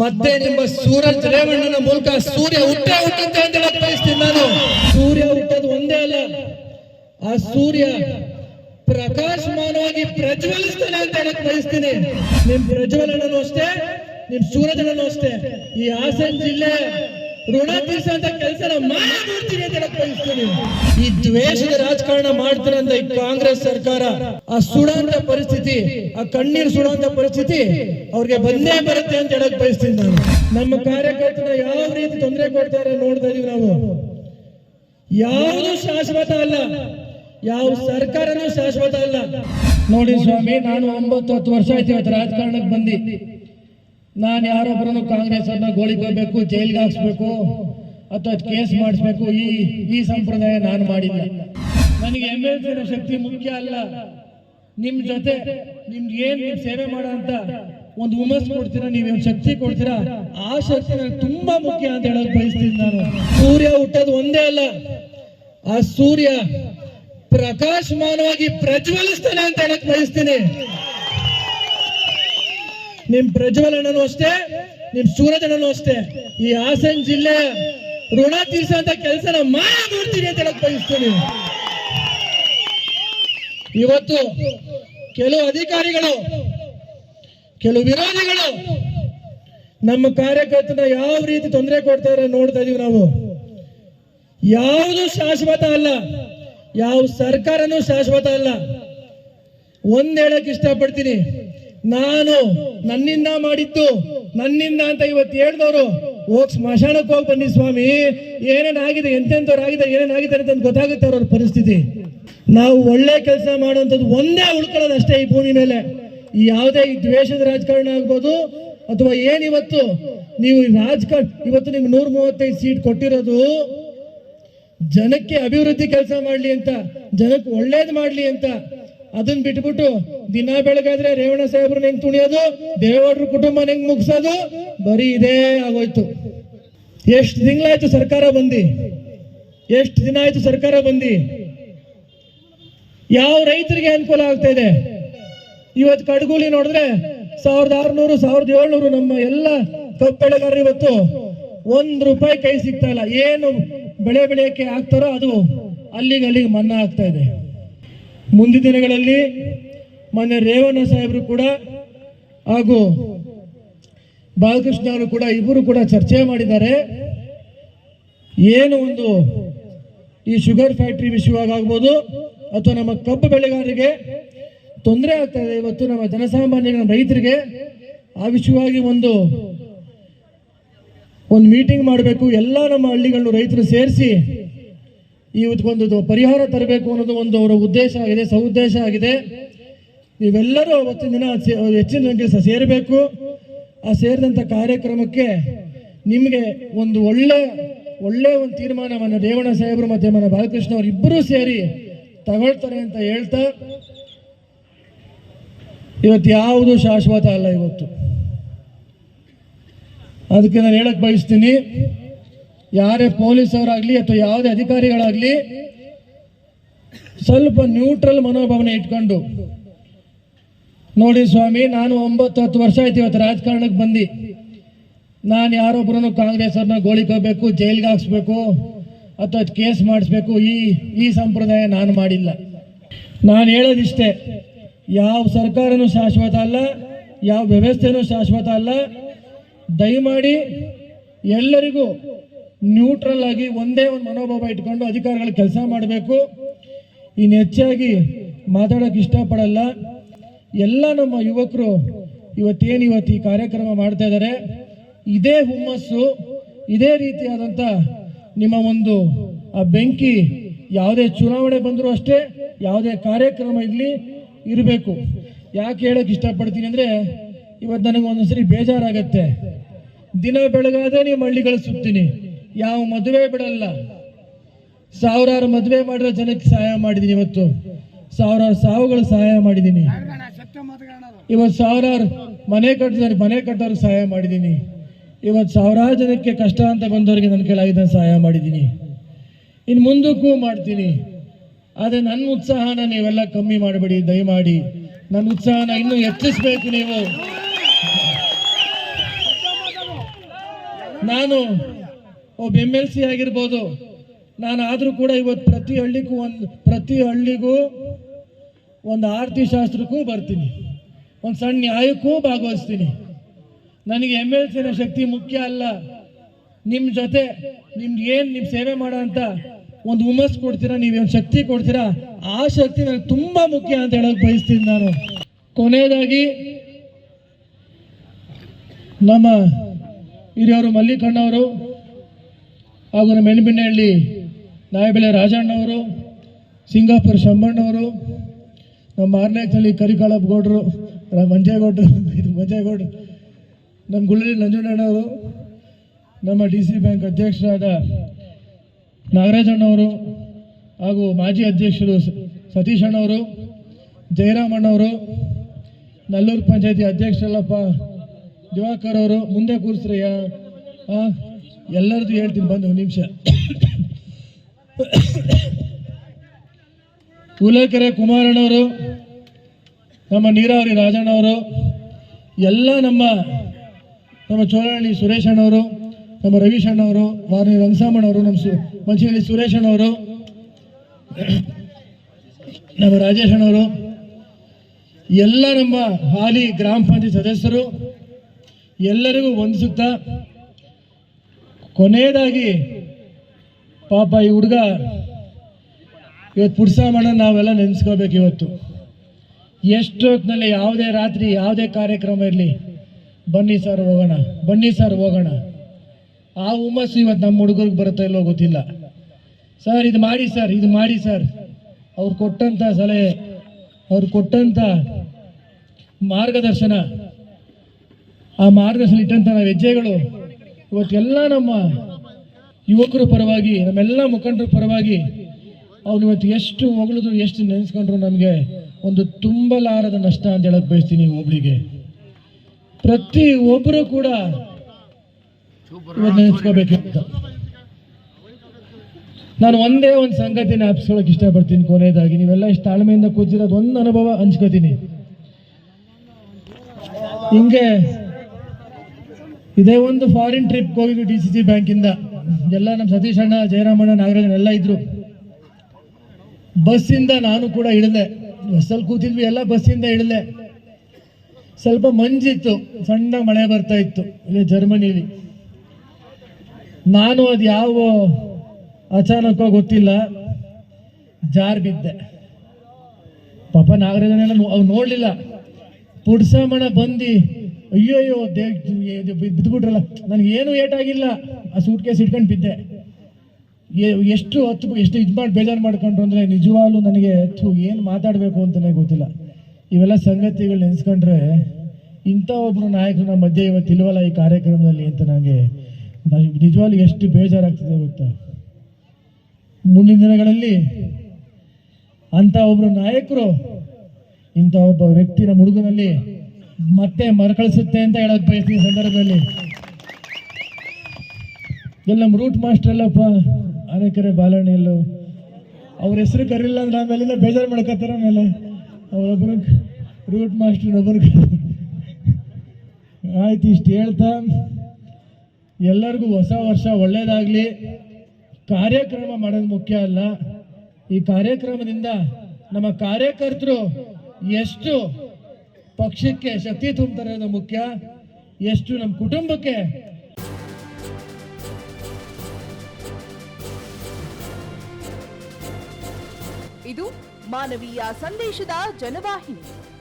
ಮತ್ತೆ ನಿಮ್ಮ ಸೂರಜ್ ರೇವಣ್ಣನ ಮೂಲಕ ಸೂರ್ಯ ಹುಟ್ಟೆ ಹುಟ್ಟುತ್ತೆ ಅಂತ ಹೇಳಕ್ ಬಯಸ್ತೀನಿ ನಾನು. ಸೂರ್ಯ ಹುಟ್ಟೋದು ಒಂದೇ ಅಲ್ಲ, ಆ ಸೂರ್ಯ ಪ್ರಕಾಶಮಾನವಾಗಿ ಪ್ರಜ್ವಲಿಸ್ತಾನೆ ಅಂತ ಹೇಳಕ್ ಬಯಸ್ತೀನಿ. ನಿಮ್ ಪ್ರಜ್ವಲನೂ ಅಷ್ಟೇ, ನಿಮ್ ಸೂರಜನೂ ಅಷ್ಟೇ. ಈ ಹಾಸನ ಜಿಲ್ಲೆ ಋಣ ತೀರಿಸುವಂತ ಕೆಲಸ ಮಾಡ್ತೀನಿ ಅಂತ ಹೇಳಕ್ ಬಯಸ್ತೀನಿ ಈ ದ್ವೇಷದ ರಾಜಕಾರಣ ಮಾಡ್ತಾರಂತ ಈ ಕಾಂಗ್ರೆಸ್ ಸರ್ಕಾರ ಆ ಸುಡಂತ ಪರಿಸ್ಥಿತಿ ಆ ಕಣ್ಣೀರು ಸುಡಂತ ಪರಿಸ್ಥಿತಿ ಅವ್ರಿಗೆ ಬಂದೇ ಬರುತ್ತೆ ಅಂತ ಹೇಳಕ್ ಬಯಸ್ತೀನಿ ನಾನು. ನಮ್ಮ ಕಾರ್ಯಕರ್ತರ ಯಾವ ರೀತಿ ತೊಂದರೆ ಕೊಡ್ತಾರೆ ನೋಡ್ತಾ ಇದೀವಿ ನಾವು. ಯಾವುದು ಶಾಶ್ವತ ಅಲ್ಲ ಯಾವ ಸರ್ಕಾರನೂ ಶಾಶ್ವತ ಅಲ್ಲ. ನೋಡಿ ಸ್ವಾಮಿ ನಾನು ಒಂಬತ್ತು ಹತ್ತು ವರ್ಷ ಆಯ್ತು ಇವತ್ತು ರಾಜಕಾರಣಕ್ಕೆ ಬಂದಿ. ನಾನು ಯಾರೊಬ್ಬರನ್ನು ಕಾಂಗ್ರೆಸ್ ಅವ್ರನ್ನ ಗೋಳಿಕೋಬೇಕು, ಜೈಲ್ಗೆ ಹಾಕ್ಸ್ಬೇಕು, ಅಥವಾ ಕೇಸ್ ಮಾಡಿಸ್ಬೇಕು, ಈ ಈ ಸಂಪ್ರದಾಯ ನಾನು ಮಾಡಿಲ್ಲ. ನನಗೆ ಎಂ ಎಲ್ ಶಕ್ತಿ ಮುಖ್ಯ ಅಲ್ಲ. ನಿಮ್ ಜೊತೆ ನಿಮ್ಗೆ ಏನ್ ನೀವು ಸೇವೆ ಮಾಡೋ ಅಂತ ಒಂದು ಉಮಸ್ ಕೊಡ್ತೀರಾ ನೀವೇನು ಶಕ್ತಿ ಕೊಡ್ತೀರಾ, ಆ ಶಕ್ತಿ ನನಗೆ ತುಂಬಾ ಮುಖ್ಯ ಅಂತ ಹೇಳಕ್ ಬಯಸ್ತೀನಿ ನಾನು. ಸೂರ್ಯ ಹುಟ್ಟೋದು ಒಂದೇ ಅಲ್ಲ. ಆ ಸೂರ್ಯ ಪ್ರಕಾಶಮಾನವಾಗಿ ಪ್ರಜ್ವಲಿಸ್ತಾನೆ ಅಂತ ಹೇಳಕ್ ಬಯಸ್ತೀನಿ. ನಿಮ್ ಪ್ರಜ್ವಲನೂ ಅಷ್ಟೇ, ನಿಮ್ ಸೂರಜನೂ ಅಷ್ಟೇ. ಈ ಹಾಸನ ಜಿಲ್ಲೆ ಋಣ ತೀರ್ಸಂತ ಕೆಲಸನ ಮಾಡ್ತೀನಿ ಅಂತ ಹೇಳಕ್ ಬಯಸ್ತೀನಿ. ಇವತ್ತು ಕೆಲವು ಅಧಿಕಾರಿಗಳು, ಕೆಲವು ವಿರೋಧಿಗಳು ನಮ್ಮ ಕಾರ್ಯಕರ್ತನ ಯಾವ ರೀತಿ ತೊಂದರೆ ಕೊಡ್ತಾರೆ ನೋಡ್ತಾ ಇದೀವಿ ನಾವು. ಯಾವುದು ಶಾಶ್ವತ ಅಲ್ಲ, ಯಾವ ಸರ್ಕಾರನೂ ಶಾಶ್ವತ ಅಲ್ಲ. ಒಂದ್ ಹೇಳಕ್ ಇಷ್ಟಪಡ್ತೀನಿ. ನಾನು ನನ್ನಿಂದ ಮಾಡಿತ್ತು ನನ್ನಿಂದ ಅಂತ ಇವತ್ತು ಹೇಳ್ದವ್ರು, ಹೋಗ್ ಸ್ಮಶಾನಕ್ಕೆ ಹೋಗಿ ಬನ್ನಿ ಸ್ವಾಮಿ. ಏನೇನಾಗಿದೆ, ಎಂತೆಂಥವ್ರಾಗಿದೆ, ಏನೇನಾಗಿದೆ ಅಂತ ಗೊತ್ತಾಗುತ್ತೆ ಅವ್ರ ಪರಿಸ್ಥಿತಿ. ನಾವು ಒಳ್ಳೆ ಕೆಲಸ ಮಾಡುವಂಥದ್ದು ಒಂದೇ ಉಳ್ಕೊಳ್ಳೋದು ಅಷ್ಟೇ ಈ ಭೂಮಿ ಮೇಲೆ. ಈ ಯಾವುದೇ ಈ ದ್ವೇಷದ ರಾಜಕಾರಣ ಆಗ್ಬೋದು, ಅಥವಾ ಏನಿವತ್ತು ನೀವು ರಾಜಕಾರಣ ಇವತ್ತು ನಿಮ್ಗೆ ನೂರ ಮೂವತ್ತೈದು ಸೀಟ್ ಕೊಟ್ಟಿರೋದು, ಜನಕ್ಕೆ ಅಭಿವೃದ್ಧಿ ಕೆಲಸ ಮಾಡ್ಲಿ ಅಂತ, ಜನಕ್ಕೆ ಒಳ್ಳೇದು ಮಾಡ್ಲಿ ಅಂತ ಅದನ್ನ ಬಿಟ್ಬಿಟ್ಟು ದಿನ ಬೆಳಗಾದ್ರೆ ರೇವಣ ಸಾಹೇಬ್ರು ಹೆಂಗ್ ತುಣಿಯೋದು? ದೇವರ ಕುಟುಂಬ ಹೆಂಗ್ ಮುಗಿಸೋದು? ಬರೀ ಇದೇ ಆಗೋಯ್ತು. ಎಷ್ಟು ತಿಂಗಳಾಯ್ತು ಸರ್ಕಾರ ಬಂದಿ? ಎಷ್ಟು ದಿನ ಆಯ್ತು ಸರ್ಕಾರ ಬಂದಿ? ಯಾವ ರೈತರಿಗೆ ಅನುಕೂಲ ಆಗ್ತಾ ಇದೆ? ಇವತ್ತು ಕಡ್ಗೂಲಿ ನೋಡಿದ್ರೆ ಸಾವಿರದ ಆರ್ನೂರು, ಸಾವಿರದ ಏಳ್ನೂರು ನಮ್ಮ ಎಲ್ಲ ಕಬ್ಬು ಇವತ್ತು ಒಂದ್ ರೂಪಾಯಿ ಕೈ ಸಿಗ್ತಾ ಇಲ್ಲ. ಏನು ಬೆಳೆ ಬೆಳೆಯಕ್ಕೆ ಆಗ್ತಾರೋ ಅದು ಅಲ್ಲಿಗೆ ಅಲ್ಲಿಗೆ ಮನ್ನಾ ಆಗ್ತಾ ಇದೆ. ಮುಂದಿನ ದಿನಗಳಲ್ಲಿ ಮೊನ್ನೆ ರೇವಣ್ಣ ಸಾಹೇಬರು ಕೂಡ ಹಾಗೂ ಬಾಲಕೃಷ್ಣ ಅವರು ಕೂಡ ಇಬ್ಬರು ಕೂಡ ಚರ್ಚೆ ಮಾಡಿದ್ದಾರೆ. ಏನು ಒಂದು ಈ ಶುಗರ್ ಫ್ಯಾಕ್ಟ್ರಿ ವಿಷಯವಾಗಿ ಆಗ್ಬೋದು ಅಥವಾ ನಮ್ಮ ಕಬ್ಬು ಬೆಳೆಗಾರರಿಗೆ ತೊಂದರೆ ಆಗ್ತಾ ಇದೆ ಇವತ್ತು ನಮ್ಮ ಜನಸಾಮಾನ್ಯ ನಮ್ಮ ರೈತರಿಗೆ, ಆ ವಿಷಯವಾಗಿ ಒಂದು ಒಂದು ಮೀಟಿಂಗ್ ಮಾಡಬೇಕು. ಎಲ್ಲ ನಮ್ಮ ಹಳ್ಳಿಗಳನ್ನು ರೈತರು ಸೇರಿಸಿ ಇವತ್ತೊಂದು ಪರಿಹಾರ ತರಬೇಕು ಅನ್ನೋದು ಒಂದು ಅವರ ಉದ್ದೇಶ ಆಗಿದೆ ಸೌದ್ದೇಶ ಆಗಿದೆ. ನೀವೆಲ್ಲರೂ ಅವತ್ತಿನ ದಿನ ಹೆಚ್ಚಿನ ಸಂಖ್ಯೆ ಸೇರಬೇಕು. ಆ ಸೇರಿದಂಥ ಕಾರ್ಯಕ್ರಮಕ್ಕೆ ನಿಮಗೆ ಒಂದು ಒಳ್ಳೆ ಒಳ್ಳೆ ಒಂದು ತೀರ್ಮಾನವನ್ನು ರೇವಣ ಸಾಹೇಬರು ಮತ್ತೆ ಮನ ಬಾಲಕೃಷ್ಣ ಅವರು ಇಬ್ಬರೂ ಸೇರಿ ತಗೊಳ್ತಾರೆ ಅಂತ ಹೇಳ್ತಾ, ಇವತ್ತು ಯಾವುದು ಶಾಶ್ವತ ಅಲ್ಲ ಇವತ್ತು. ಅದಕ್ಕೆ ನಾನು ಹೇಳಕ್ ಬಯಸ್ತೀನಿ. ಯಾರೇ ಪೊಲೀಸ್ ಅವರಾಗ್ಲಿ ಅಥವಾ ಯಾವುದೇ ಅಧಿಕಾರಿಗಳಾಗ್ಲಿ ಸ್ವಲ್ಪ ನ್ಯೂಟ್ರಲ್ ಮನೋಭಾವನೆ ಇಟ್ಕೊಂಡು, ನೋಡಿ ಸ್ವಾಮಿ, ನಾನು ಒಂಬತ್ತು ಹತ್ತು ವರ್ಷ ಆಯ್ತು ಇವತ್ತು ರಾಜಕಾರಣಕ್ಕೆ ಬಂದು. ನಾನು ಯಾರೊಬ್ಬರನ್ನು ಕಾಂಗ್ರೆಸ್ ಅವ್ರನ್ನ ಗೋಳಿಕೋಬೇಕು ಜೈಲ್ಗೆ ಹಾಕ್ಸ್ಬೇಕು, ಅಥವಾ ಕೇಸ್ ಮಾಡಿಸ್ಬೇಕು, ಈ ಈ ಸಂಪ್ರದಾಯ ನಾನು ಮಾಡಿಲ್ಲ. ನಾನು ಹೇಳೋದಿಷ್ಟೇ, ಯಾವ ಸರ್ಕಾರನೂ ಶಾಶ್ವತ ಅಲ್ಲ, ಯಾವ ವ್ಯವಸ್ಥೆನೂ ಶಾಶ್ವತ ಅಲ್ಲ. ದಯಮಾಡಿ ಎಲ್ಲರಿಗೂ ನ್ಯೂಟ್ರಲ್ ಆಗಿ ಒಂದೇ ಒಂದು ಮನೋಭಾವ ಇಟ್ಕೊಂಡು ಅಧಿಕಾರಿಗಳು ಕೆಲಸ ಮಾಡಬೇಕು. ಇನ್ನು ಹೆಚ್ಚಾಗಿ ಮಾತಾಡೋಕೆ ಇಷ್ಟಪಡಲ್ಲ. ಎಲ್ಲ ನಮ್ಮ ಯುವಕರು ಇವತ್ತೇನು ಇವತ್ತು ಈ ಕಾರ್ಯಕ್ರಮ ಮಾಡ್ತಾ ಇದ್ದಾರೆ ಇದೇ ಹುಮ್ಮಸ್ಸು, ಇದೇ ರೀತಿಯಾದಂಥ ನಿಮ್ಮ ಒಂದು ಆ ಬೆಂಕಿ ಯಾವುದೇ ಚುನಾವಣೆ ಬಂದರೂ ಅಷ್ಟೇ ಯಾವುದೇ ಕಾರ್ಯಕ್ರಮ ಇರಲಿ, ಇರಬೇಕು. ಯಾಕೆ ಹೇಳೋಕೆ ಇಷ್ಟಪಡ್ತೀನಿ ಅಂದರೆ ಇವತ್ತು ನನಗೆ ಒಂದೊಂದ್ಸರಿ ಬೇಜಾರಾಗತ್ತೆ. ದಿನ ಬೆಳಗಾದ್ರೆ ನೀವು ಹಳ್ಳಿಗಳು ಸುತ್ತೀನಿ. ಯಾವ ಮದುವೆ ಬಿಡಲ್ಲ. ಸಾವಿರಾರು ಮದುವೆ ಮಾಡಿರೋ ಜನಕ್ಕೆ ಸಹಾಯ ಮಾಡಿದ್ದೀನಿ ಇವತ್ತು. ಸಾವಿರಾರು ಸಾವುಗಳು ಸಹಾಯ ಮಾಡಿದ್ದೀನಿ. ಇವತ್ತು ಸಾವಿರಾರು ಮನೆ ಕಟ್ಟಿದವ್ರಿಗೆ ಮನೆ ಕಟ್ಟೋರಿಗೆ ಸಹಾಯ ಮಾಡಿದ್ದೀನಿ. ಇವತ್ತು ಸಾವಿರಾರು ಜನಕ್ಕೆ ಕಷ್ಟ ಅಂತ ಬಂದವರಿಗೆ ನನ್ನ ಕೈಲಾಗಿದ್ದ ಸಹಾಯ ಮಾಡಿದ್ದೀನಿ. ಇನ್ನು ಮುಂದಕ್ಕೂ ಮಾಡ್ತೀನಿ. ಆದರೆ ನನ್ನ ಉತ್ಸಾಹನ ನೀವೆಲ್ಲ ಕಮ್ಮಿ ಮಾಡಬೇಡಿ, ದಯಮಾಡಿ. ನನ್ನ ಉತ್ಸಾಹನ ಇನ್ನೂ ಹೆಚ್ಚಿಸ್ಬೇಕು ನೀವು. ನಾನು ಒಬ್ಬ ಎಂ ಎಲ್ ಸಿ ಆಗಿರ್ಬೋದು. ನಾನು ಆದರೂ ಕೂಡ ಇವತ್ತು ಪ್ರತಿ ಹಳ್ಳಿಗೂ ಒಂದು, ಪ್ರತಿ ಹಳ್ಳಿಗೂ ಒಂದು ಆರತಿ ಶಾಸ್ತ್ರಕ್ಕೂ ಬರ್ತೀನಿ. ಒಂದು ಸಣ್ಣ ನ್ಯಾಯಕ್ಕೂ ಭಾಗವಹಿಸ್ತೀನಿ. ನನಗೆ ಎಂ ಎಲ್ ಸಿನ ಶಕ್ತಿ ಮುಖ್ಯ ಅಲ್ಲ. ನಿಮ್ಮ ಜೊತೆ ನಿಮ್ಗೆ ಏನು ನಿಮ್ಮ ಸೇವೆ ಮಾಡೋ ಅಂತ ಒಂದು ಹುಮ್ಮಸ್ ಕೊಡ್ತೀರಾ ನೀವು ಒಂದು ಶಕ್ತಿ ಕೊಡ್ತೀರಾ? ಆ ಶಕ್ತಿ ನನಗೆ ತುಂಬ ಮುಖ್ಯ ಅಂತ ಹೇಳೋಕೆ ಬಯಸ್ತೀನಿ ನಾನು. ಕೊನೆಯದಾಗಿ, ನಮ್ಮ ಹಿರಿಯವರು ಮಲ್ಲಿಕಣ್ಣವರು ಹಾಗೂ ನಮ್ಮ ಎಣ್ಬಿನಹಳ್ಳಿ ನಾಯಬೆಲೆ ರಾಜಣ್ಣವರು ಸಿಂಗಾಪುರ ಶಂಬಣ್ಣವರು ನಮ್ಮ ಮಾರನೇಕಲ್ಲಿ ಕರಿಕಾಳಪ್ಪ ಗೌಡರು ಮಂಜೇಗೌಡರು ಇದು ಮಂಜೇಗೌಡರು ನಮ್ಮ ಗುಳ್ಳಿ ನಂಜುಣ್ಣವರು ನಮ್ಮ ಡಿ ಸಿ ಬ್ಯಾಂಕ್ ಅಧ್ಯಕ್ಷರಾದ ನಾಗರಾಜಣ್ಣವರು ಹಾಗೂ ಮಾಜಿ ಅಧ್ಯಕ್ಷರು ಸತೀಶ್ ಅಣ್ಣವರು ಜಯರಾಮಣ್ಣವರು ನಲ್ಲೂರು ಪಂಚಾಯತಿ ಅಧ್ಯಕ್ಷರಲ್ಲಪ್ಪ ದಿವಾಕರ್ ಅವರು ಮುಂದೆ ಕೂರಿಸ್ರಯ್ಯ ಆ, ಎಲ್ಲರದು ಹೇಳ್ತೀನಿ ಬಂದು ಒಂದು ನಿಮಿಷ. ಹುಲಕೆರೆ ಕುಮಾರಣ್ಣವರು, ನಮ್ಮ ನೀರಾವರಿ ರಾಜಣ್ಣವರು, ಎಲ್ಲ ನಮ್ಮ ನಮ್ಮ ಚೋಳಹಳ್ಳಿ ಸುರೇಶ್ ಅಣ್ಣವರು ನಮ್ಮ ರವೀಶ್ ಅಣ್ಣವರು ವಾರಣಿ ರಂಗಸಾಮಣ್ಣವರು, ನಮ್ಮ ಸು ಮಂಚಿನಹಳ್ಳಿ ಸುರೇಶ್ ಅಣ್ಣವರು ನಮ್ಮ ರಾಜೇಶ್ ಅಣ್ಣವರು ಎಲ್ಲ ನಮ್ಮ ಹಾಲಿ ಗ್ರಾಮ ಪಂಚಾಯತ್ ಸದಸ್ಯರು, ಎಲ್ಲರಿಗೂ ವಂದಿಸುತ್ತಾ ಕೊನೆಯದಾಗಿ ಪಾಪ ಈ ಹುಡುಗ ಇವತ್ತು ಪುಡ್ಸಾಮಣ್ಣ ನಾವೆಲ್ಲ ನೆನೆಸ್ಕೋಬೇಕು ಇವತ್ತು. ಎಷ್ಟೊತ್ತಿನಲ್ಲಿ ಯಾವುದೇ ರಾತ್ರಿ, ಯಾವುದೇ ಕಾರ್ಯಕ್ರಮ ಇರಲಿ, ಬನ್ನಿ ಸರ್ ಹೋಗೋಣ, ಬನ್ನಿ ಸರ್ ಹೋಗೋಣ. ಆ ಹುಮ್ಮಸ್ಸು ಇವತ್ತು ನಮ್ಮ ಹುಡುಗರಿಗೆ ಬರುತ್ತಾ ಇಲ್ಲೋ ಗೊತ್ತಿಲ್ಲ. ಸರ್, ಇದು ಮಾಡಿ ಸರ್, ಇದು ಮಾಡಿ ಸರ್. ಅವ್ರು ಕೊಟ್ಟಂಥ ಸಲಹೆ, ಅವ್ರು ಕೊಟ್ಟಂಥ ಮಾರ್ಗದರ್ಶನ, ಆ ಮಾರ್ಗದರ್ಶನ ಇಟ್ಟಂಥ ನಾವು ಹೆಜ್ಜೆಗಳು ಇವತ್ತೆಲ್ಲ ನಮ್ಮ ಯುವಕರ ಪರವಾಗಿ, ನಮ್ಮೆಲ್ಲ ಮುಖಂಡರ ಪರವಾಗಿ, ಅವ್ನು ಇವತ್ತು ಎಷ್ಟು ಹೊಗಳಿದ್ರು, ಎಷ್ಟು ನೆನೆಸ್ಕೊಂಡ್ರು ನಮಗೆ ಒಂದು ತುಂಬಲಾರದ ನಷ್ಟ ಅಂತ ಹೇಳಕ್ ಬಯಸ್ತೀನಿ ಒಬ್ಳಿಗೆ ಪ್ರತಿ ಒಬ್ಬರು ಕೂಡ ಇವತ್ತು ನೆನೆಸ್ಕೋಬೇಕಿತ್ತು. ನಾನು ಒಂದೇ ಒಂದು ಸಂಗತಿನ ಹಾಪಿಸ್ಕೊಳಕ್ ಇಷ್ಟಪಡ್ತೀನಿ ಕೊನೆಯದಾಗಿ. ನೀವೆಲ್ಲ ಇಷ್ಟು ತಾಳ್ಮೆಯಿಂದ ಕೂತಿರೋದು ಒಂದು ಅನುಭವ ಹಂಚ್ಕೋತೀನಿ. ಹಿಂಗೆ ಇದೇ ಒಂದು ಫಾರಿನ್ ಟ್ರಿಪ್ ಹೋಗಿದ್ದು ಡಿ ಸಿ ಸಿ ಬ್ಯಾಂಕಿಂದ ಎಲ್ಲ ನಮ್ಮ ಸತೀಶ್ ಅಣ್ಣ, ಜಯರಾಮಣ್ಣ ನಾಗರಾಜನ್ ಎಲ್ಲ ಇದ್ರು. ಬಸ್ಸಿಂದ ನಾನು ಕೂಡ ಇಳಿದೆ. ಬಸ್ಸಲ್ಲಿ ಕೂತಿದ್ವಿ, ಎಲ್ಲ ಬಸ್ಸಿಂದ ಇಳಿದೆ. ಸ್ವಲ್ಪ ಮಂಜಿತ್ತು. ಸಣ್ಣ ಮಳೆ ಬರ್ತಾ ಇತ್ತು. ಇಲ್ಲಿ ಜರ್ಮನಿಲಿ ನಾನು ಅದು ಯಾವ ಅಚಾನಕ ಗೊತ್ತಿಲ್ಲ. ಜಾರ್ ಬಿದ್ದೆ. ಪಾಪ ನಾಗರಾಜನೆಲ್ಲ ಅವ್ನು ನೋಡ್ಲಿಲ್ಲ. ಪುಡ್ಸಮಣ ಬಂದು ಅಯ್ಯೋ ಅಯ್ಯೋ ದೇ ಬಿದ್ದುಬಿಟ್ರಲ್ಲ ನನಗೆ ಏನು ಏಟಾಗಿಲ್ಲ. ಆ ಸೂಟ್ ಕೇಸ್ ಇಟ್ಕೊಂಡು ಬಿದ್ದೆ. ಎಷ್ಟು ಹತ್ತು ಎಷ್ಟು ಇದು ಮಾಡಿ ಬೇಜಾರು ಮಾಡ್ಕೊಂಡ್ರು ಅಂದರೆ ನಿಜವಾಗ್ಲೂ ನನಗೆ ಏನು ಮಾತಾಡಬೇಕು ಅಂತಲೇ ಗೊತ್ತಿಲ್ಲ. ಇವೆಲ್ಲ ಸಂಗತಿಗಳು ನೆನೆಸ್ಕೊಂಡ್ರೆ ಇಂಥ ಒಬ್ಬರು ನಾಯಕರು ನಮ್ಮ ಮಧ್ಯೆ ಇವತ್ತು ಇಲ್ವಲ್ಲ ಈ ಕಾರ್ಯಕ್ರಮದಲ್ಲಿ ಅಂತ ನನಗೆ ನಿಜವಾಗ್ಲೂ ಎಷ್ಟು ಬೇಜಾರಾಗ್ತಿದೆ ಗೊತ್ತಾ? ಮುಂದಿನ ದಿನಗಳಲ್ಲಿ ಅಂಥ ಒಬ್ಬರು ನಾಯಕರು, ಇಂಥ ಒಬ್ಬ ವ್ಯಕ್ತಿ ನಮ್ಮ ಹುಡುಗನಲ್ಲಿ ಮತ್ತೆ ಮರುಕಳಿಸುತ್ತೆ ಅಂತ ಹೇಳಕ್ ಬಯಸ್ತೀನಿ ಸಂದರ್ಭದಲ್ಲಿ. ಇಲ್ಲಿ, ನಮ್ಮ ರೂಟ್ ಮಾಸ್ಟರ್ ಅಲ್ಲಪ್ಪ ಅನೇಕರೆ ಬಾಲಣ್ಣಿಯಲ್ಲು ಅವ್ರ ಹೆಸರು ಕರೀಲಿಲ್ಲ ಅಂದ್ರೆ ಆಮೇಲಿಂದ ಬೇಜಾರು ಮಾಡ್ಕತ್ತಾರ ಆಮೇಲೆ. ಅವರೊಬ್ಬರು ರೂಟ್ ಮಾಸ್ಟರ್ ಒಬ್ಬರು ಆಯ್ತು, ಇಷ್ಟು ಹೇಳ್ತಾ. ಎಲ್ಲರಿಗೂ ಹೊಸ ವರ್ಷ ಒಳ್ಳೇದಾಗಲಿ. ಕಾರ್ಯಕ್ರಮ ಮಾಡೋದು ಮುಖ್ಯ ಅಲ್ಲ. ಈ ಕಾರ್ಯಕ್ರಮದಿಂದ ನಮ್ಮ ಕಾರ್ಯಕರ್ತರು ಎಷ್ಟು ಪಕ್ಷಕ್ಕೆ ಶಕ್ತಿ ತುಂಬ್ತಾರೆ ಅನ್ನೋ ಮುಖ್ಯ. ಎಷ್ಟು ನಮ್ಮ ಕುಟುಂಬಕ್ಕೆ. ಇದು ಮಾನವೀಯ ಸಂದೇಶದ ಜನವಾಹಿನಿ.